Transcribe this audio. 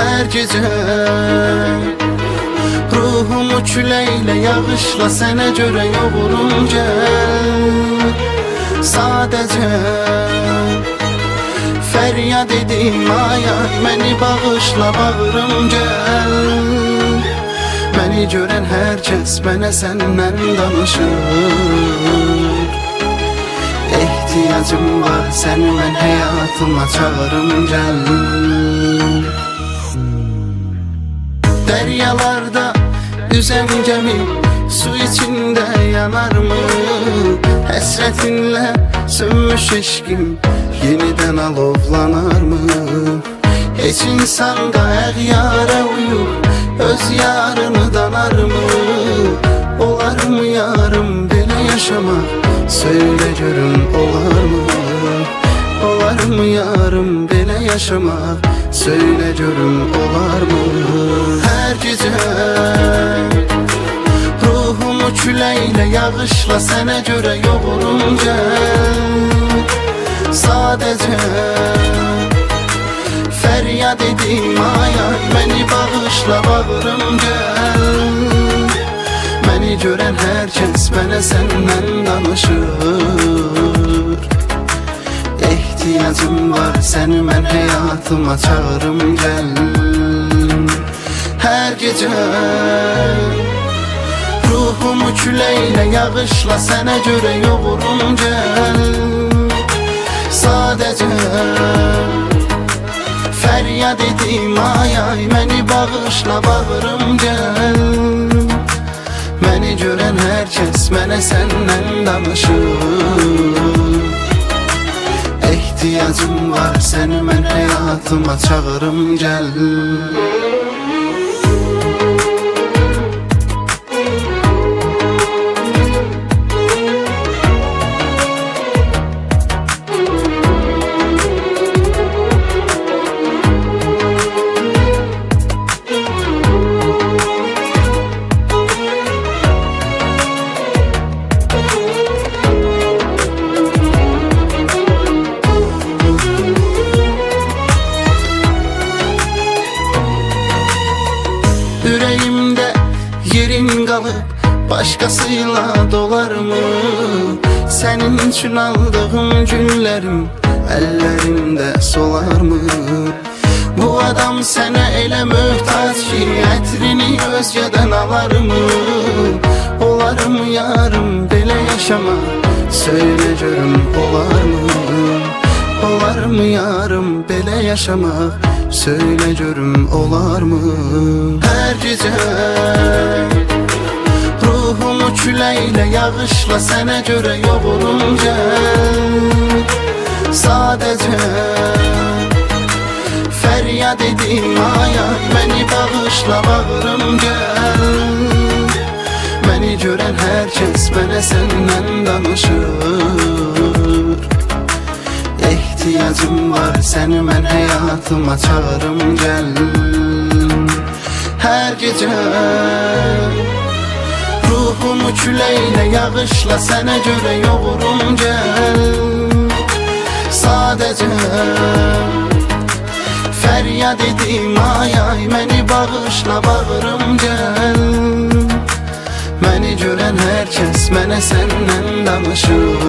her gece Ruhumu küleyle yağışla sene göre yoğurum gel Sadece Feryat edim ay ay Məni bağışla bağırım gel. Məni görən hər kəs mənə danışır. İhtiyacım var səni mən həyatıma çağırım gəl Deryalarda yüzen gemi Su içinde yanar mı? Hasretinle sönmüş eşkim Yeniden alovlanar mı? Hiç insan da yara uyup Öz yarını danar mı? Olar mı yarım böyle yaşamak Söyle görün olar mı? Olar mı yarım böyle yaşamak Söyle görüm olar mı? Her gece Ruhumu küleyle yağışla Sene göre yoğurum gel Sadece Feryat edim ay ay Beni bağışla bağırım gel. Beni gören herkes bana senden danışır İhtiyacım var. Seni ben hayatıma çağırım gel. Her gece Ruhumu küleyle yağışla sana göre yoğurum gel. Sadece Feryat edim ay ay Beni bağışla bağırım gel. Beni gören herkes mənə səndən danışır İhtiyacım var. Səni mən həyatıma çağırım gəl Yüreğimde yerin kalıp Başkasıyla dolar mı? Senin için aldığım günlerim Ellerimde solar mı? Bu adam sana ele mühtaç ki Etrini özgeden alar mı? Olar mı yarım böyle yaşama Söyle görüm olar mı? Olar mı yarım belə yaşamak Söyle görüm olar gece. Ruhumu küleyle yağışla Sene göre yoğurum gel Sadece Feryat edim ay ay Beni bağışla bağırım gel. Beni gören herkes bana senden danışır. İhtiyacım var seni ben hayatıma çağırım gel Her gece Ruhumu küleyle yağışla sana göre yoğurum gel. Sadece Feryat edim ay ay Beni bağışla bağırım gel. Beni gören herkes mənə səndən danışır